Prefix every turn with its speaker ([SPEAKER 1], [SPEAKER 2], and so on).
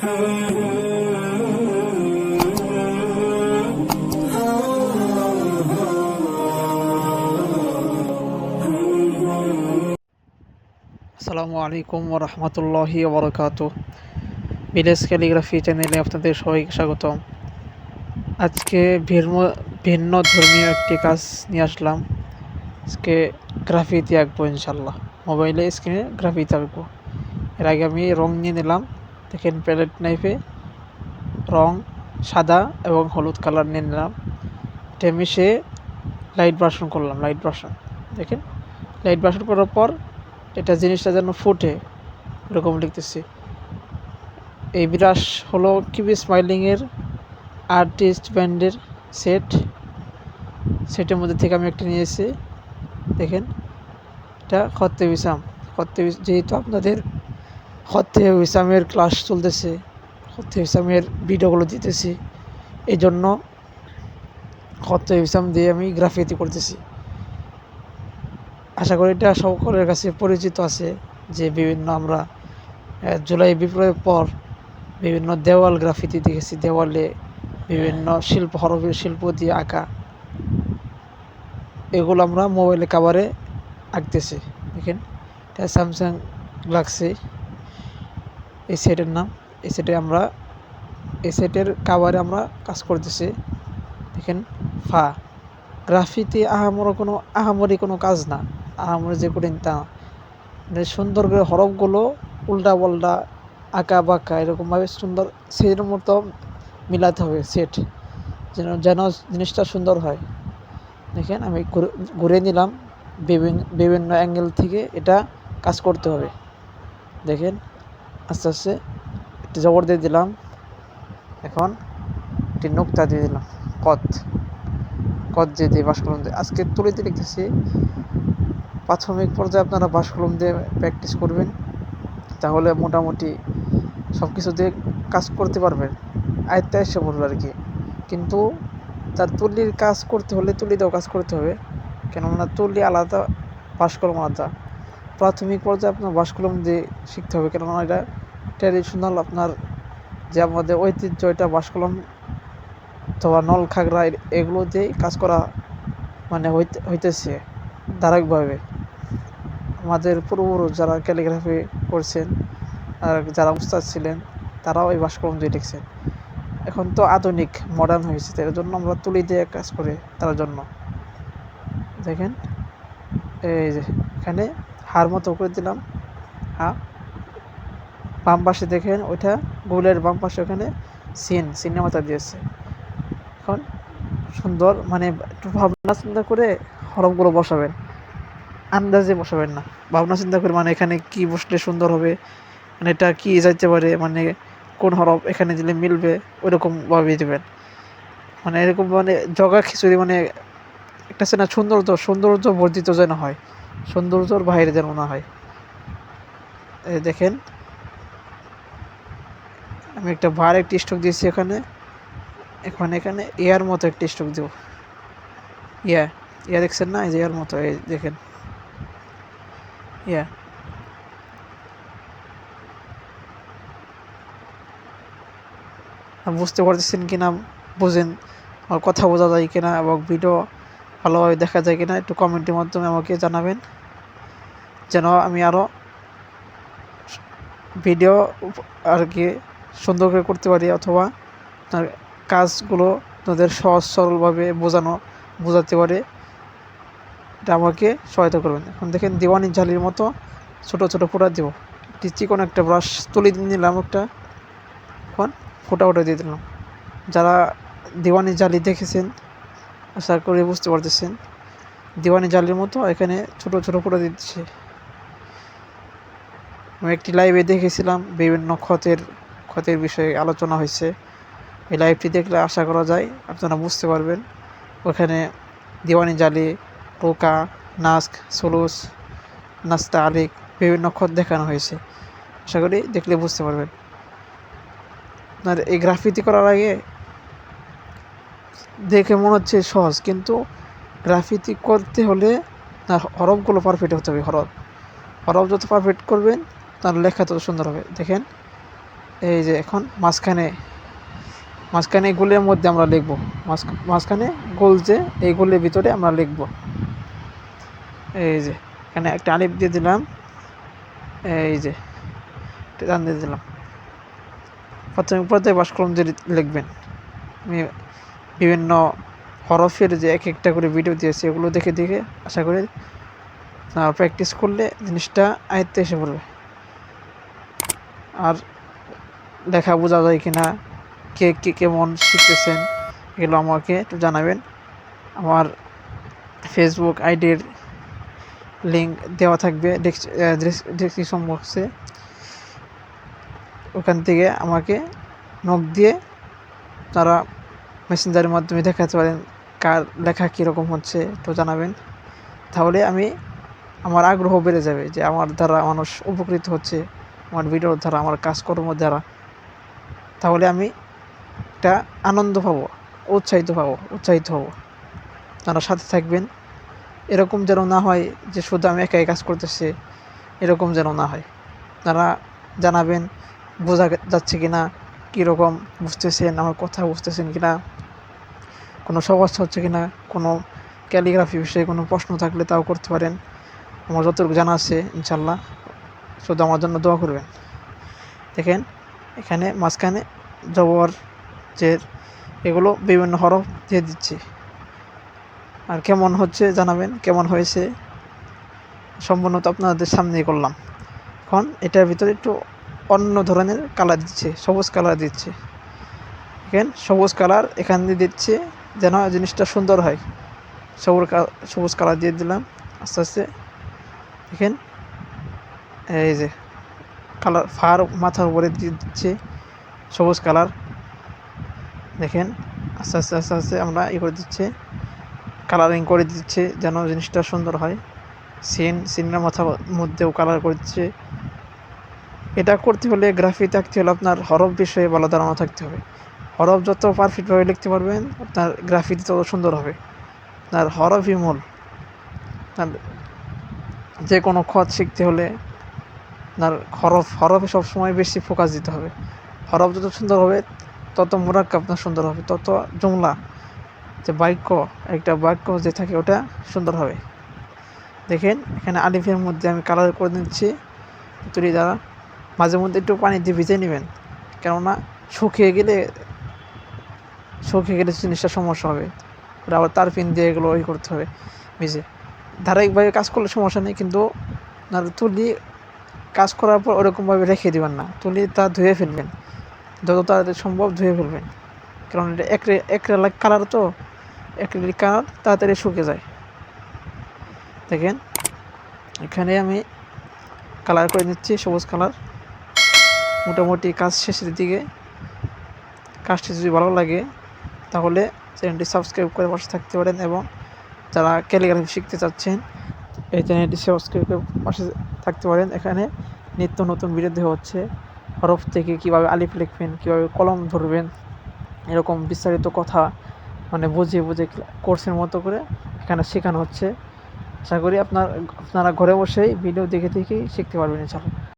[SPEAKER 1] আসসালামু আলাইকুম রহমতুল্লাহি ওবরকাত। ভিলেজ ক্যালিগ্রাফি চ্যানেলে আপনাদের সবাইকে স্বাগতম। আজকে ভিন্ন ভিন্ন ধর্মীয় একটি কাজ নিয়ে আসলাম। আজকে গ্রাফিতি আঁকবো ইনশাল্লাহ মোবাইলে স্ক্রিনে গ্রাফিতি আঁকবো। এর আগে আমি রং নিয়ে নিলাম। দেখেন প্যালেট নাইফে, রং সাদা এবং হলুদ কালার নিয়ে নিলাম। এটা মিশে লাইট ব্রাশন করলাম লাইট ব্রাশন দেখেন লাইট ব্রাশন করার পর এটা জিনিসটা যেন ফুটে, এরকম লিখতেছি। এই ব্রাশ হলো কিবি স্মাইলিংয়ের আর্টিস্ট ব্যান্ডের সেট সেটের মধ্যে থেকে আমি একটা নিয়েছি। দেখেন, এটা খত্তে বিসাম খত্তে যেহেতু আপনাদের খত্তে বিসামের ক্লাস চলতেছে খত্তে বিসামের ভিডিওগুলো দিতেছি। এই জন্য খত্তে বিসাম দিয়ে আমি গ্রাফিতি করতেছি। আশা করি এটা সকলের কাছে পরিচিত আছে যে বিভিন্ন আমরা জুলাই বিপ্লবের পর বিভিন্ন দেওয়াল গ্রাফিতি দেখেছি। দেওয়ালে বিভিন্ন শিল্প হরফের শিল্প দিয়ে আঁকা। এগুলো আমরা মোবাইলে কাভারে আঁকতেছি। দেখেন এটা স্যামসাং গ্যালাক্সি এই সেটের নাম, এই সেটে আমরা, এই সেটের কাভারে আমরা কাজ করতেছি। দেখেন, ফা। গ্রাফিতে আহামরি কোনো আহামরি কোনো কাজ না। আহামরি যে কঠিন তা। মানে সুন্দর করে হরফগুলো উল্টা পাল্টা, আঁকা বাঁকা, এরকমভাবে সুন্দর সেই মতো মিলাতে হবে সেট, যেন যেন জিনিসটা সুন্দর হয়। দেখেন, আমি ঘুরে নিলাম, বিভিন্ন বিভিন্ন অ্যাঙ্গেল থেকে এটা কাজ করতে হবে। দেখেন আস্তে আস্তে একটু জবর দিয়ে দিলাম। এখন একটি নোক্তা দিয়ে দিলাম কত কত দিয়ে দিয়ে বাসকলম দিয়ে। আজকে তুলিতে লিখতেছি প্রাথমিক পর্যায়ে আপনারা বাসকলম দিয়ে প্র্যাকটিস করবেন, তাহলে মোটামুটি সব কিছু দিয়ে কাজ করতে পারবেন। আয়ত্তে এসে বলবে আর কি। কিন্তু তার তুলির কাজ করতে হলে তুলিতেও কাজ করতে হবে, কেননা তুলি আলাদা বাসকলম আলাদা। প্রাথমিক পর্যায়ে আপনার বাসকলম দিয়ে শিখতে হবে। কেননা এটা ট্র্যাডিশনাল আপনার যে আমাদের ঐতিহ্য, এটা বাসকলম অথবা নল, খাগড়া এগুলো দিয়েই কাজ করা মানে হইতে, হইতেছে ধারাবাহিকভাবে। আমাদের পূর্বপুরুষ যারা ক্যালিগ্রাফি করছেন আর যারা উস্তাদ ছিলেন, তারাও এই ভাস্করম দিয়ে লিখছেন। এখন তো আধুনিক মডার্ন হয়েছে তার জন্য আমরা তুলি দিয়ে কাজ করি তার জন্য। দেখেন, এই যে এখানে হার মতো করে দিলাম। হ্যাঁ? বাম পাশে দেখেন, ওইটা গোলের বাম পাশে ওখানে সিন সিনেমাটা দিয়েছে। এখন সুন্দর মানে একটু ভাবনা চিন্তা করে হরফগুলো বসাবেন। আন্দাজে বসাবেন না। ভাবনা চিন্তা করে মানে এখানে কি বসলে সুন্দর হবে মানে এটা কি যাইতে পারে মানে কোন হরফ এখানে দিলে মিলবে, ওইরকম ভাবিয়ে দেবেন। মানে এরকম মানে জগা খিচুড়ি মানে একটা আছে না সৌন্দর্য সৌন্দর্য বর্ধিত যেন হয়। সৌন্দর্যর বাইরে যেন না হয়। এই দেখেন, আমি একটা ভার একটি স্ট্রোক দিয়েছি এখানে। এখন এখানে এয়ার মতো একটি স্ট্রোক দেব। ইয়া ইয়া দেখছেন না? এই যে এয়ার মতো, এই দেখেন। ইয়া। বুঝতে পারতেছেন কিনা? বুঝেন, আমার কথা বোঝা যায় কিনা? এবং ভিডিও ভালোভাবে দেখা যায় কিনা একটু কমেন্টের মাধ্যমে আমাকে জানাবেন। যেন আমি আরও ভিডিও আর কি সুন্দর করে করতে পারি অথবা কাজগুলো তাদের সহজ সরলভাবে বোঝানো, বোঝাতে পারে। এটা আমাকে সহায়তা করবেন। এখন দেখেন দিওয়ানি জালির মতো ছোট ছোট ফোঁটা দেব। একটি চিকন একটা ব্রাশ তুলে নিলাম একটা। এখন ফোঁটা ওটা দিয়ে দিলাম। যারা দিওয়ানি জালি দেখেছেন আশা করি বুঝতে পারতেছেন। দিওয়ানি জালের মতো এখানে ছোট ছোট করে দিচ্ছে। আমি একটি লাইভে দেখেছিলাম, বিভিন্ন ক্ষতের ক্ষতের বিষয়ে আলোচনা হয়েছে। এই লাইভটি দেখলে আশা করা যায় আপনারা বুঝতে পারবেন। ওখানে দিওয়ানি জালি টোকা নাস্ক, সুলুস, নাস্তা, আলিক বিভিন্ন ক্ষত দেখানো হয়েছে। আশা করি দেখলে বুঝতে পারবেন। আপনার এই গ্রাফিতি করার আগে দেখে মনে হচ্ছে সহজ, কিন্তু গ্রাফিতি করতে হলে তার হরফগুলো পারফেক্ট হতে হবে, হরফ। হরফ যত পারফেক্ট করবেন, তার লেখা তত সুন্দর হবে। দেখেন, এই যে এখন মাঝখানে মাঝখানে গোলের মধ্যে আমরা লিখব। মাঝ- মাঝখানে গোল যে, এই গোলের ভিতরে আমরা লিখব। এই যে, এখানে একটা আলিপ দিয়ে দিলাম। এই যে টান দিয়ে দিলাম। প্রথমে পর্যায়ে ভাস্করম দিয়ে লিখবেন। আমি বিভিন্ন হরফের যে এক একটা করে ভিডিও দিয়েছি, এগুলো দেখে দেখে আশা করি প্র্যাকটিস করলে জিনিসটা আয়ত্তে এসে পড়বে। আর লেখা বোঝা যায় কি না কে কে কেমন শিখতেছেন, এগুলো আমাকে একটু জানাবেন। আমার ফেসবুক আইডির লিঙ্ক দেওয়া থাকবে ডেসক্রিপশন বক্সে ওখান থেকে আমাকে নখ দিয়ে তারা মেসেঞ্জারের মাধ্যমে দেখাতে পারেন কার লেখা কীরকম হচ্ছে, তো জানাবেন। তাহলে আমি, আমার আগ্রহ বেড়ে যাবে যে আমার দ্বারা মানুষ উপকৃত হচ্ছে, আমার ভিডিওর দ্বারা, আমার কাজকর্মের দ্বারা। তাহলে আমি একটা আনন্দ পাবো, উৎসাহিত পাবো, উৎসাহিত হব। তারা সাথে থাকবেন। এরকম যেন না হয় যে শুধু আমি একাই কাজ করতেছি, এরকম যেন না হয়। তারা জানাবেন, বোঝা যাচ্ছে কি না কীরকম বুঝতেছেন, আমার কথা বুঝতেছেন কি না কোনো সমস্যা হচ্ছে কি না কোনো ক্যালিগ্রাফি বিষয়ে কোনো প্রশ্ন থাকলে তাও করতে পারেন। আমার যতটুকু জানা আছে ইনশাল্লাহ শুধু আমার জন্য দোয়া করবেন। দেখেন, এখানে মাঝখানে জবর যে এগুলো বিভিন্ন হরফ দিয়ে দিচ্ছি। আর কেমন হচ্ছে জানাবেন, কেমন হয়েছে সম্পূর্ণত আপনাদের সামনেই করলাম। এখন এটার ভিতরে একটু অন্য ধরনের কালার দিচ্ছে, সবুজ কালার দিচ্ছে। দেখেন সবুজ কালার এখান দিয়ে দিচ্ছে যেন জিনিসটা সুন্দর হয়। সবুজ সবুজ কালার দিয়ে দিলাম, আস্তে আস্তে। দেখেন এই যে কালার ফার মাথার উপরে দিয়ে দিচ্ছে সবুজ কালার দেখেন আস্তে আস্তে আস্তে আস্তে আমরা ই করে দিচ্ছে কালারিং করে দিচ্ছে যেন জিনিসটা সুন্দর হয়। সিন সিনের মাথার মধ্যেও কালার করে দিচ্ছে। এটা করতে হলে গ্রাফি থাকতে হলে আপনার হরফ বিষয়ে ভালো ধারণা থাকতে হবে। হরফ যত পারফেক্টভাবে লিখতে পারবেন, আপনার গ্রাফিটি তত সুন্দর হবে। আপনার হরফই মূল আপনার যে কোনো খত শিখতে হলে আপনার হরফ, হরফে সবসময় বেশি ফোকাস দিতে হবে। হরফ যত সুন্দর হবে, তত মোরাক্কা আপনার সুন্দর হবে। তত জমলা, যে বাক্য, একটা বাক্য যে থাকে ওটা সুন্দর হবে। দেখেন, এখানে আলিফের মধ্যে আমি কালার করে দিচ্ছি তুলি দ্বারা। মাঝে মধ্যে একটু পানি দিয়ে ভিজে নেবেন। কেননা শুকিয়ে গেলে শুকিয়ে গেলে জিনিসটা সমস্যা হবে। আবার তার পিন দিয়ে এগুলো ওই করতে হবে ভিজে। ধারাবাহিকভাবে কাজ করলে সমস্যা নেই, কিন্তু আপনার তুলি কাজ করার পর ওরকমভাবে রেখে দেবেন না। তুলি তা ধুয়ে ফেলবেন। যত তাড়াতাড়ি সম্ভব ধুয়ে ফেলবেন। কারণ এটা একরে একরেলিক কালার তো একরেলিক কালার তাড়াতাড়ি শুকে যায়। দেখেন, এখানে আমি কালার করে নিচ্ছি, সবুজ কালার। মোটামুটি কাজ শেষের দিকে। কাজটি যদি ভালো লাগে, তাহলে চ্যানেলটি সাবস্ক্রাইব করে পাশে থাকতে পারেন এবং যারা ক্যালিগ্রাফি শিখতে চাচ্ছেন, এই চ্যানেলটি সাবস্ক্রাইব করে পাশে থাকতে পারেন। এখানে নিত্য নতুন ভিডিও দেওয়া হচ্ছে। হরফ থেকে কীভাবে আলিফ লিখবেন, কীভাবে কলম ধরবেন, এরকম বিস্তারিত কথা মানে বুঝিয়ে বুঝে কোর্সের মতো করে এখানে শেখানো হচ্ছে। আশা করি আপনার, আপনারা ঘরে বসেই ভিডিও দেখে দেখেই শিখতে পারবেন ইনশাআল্লাহ।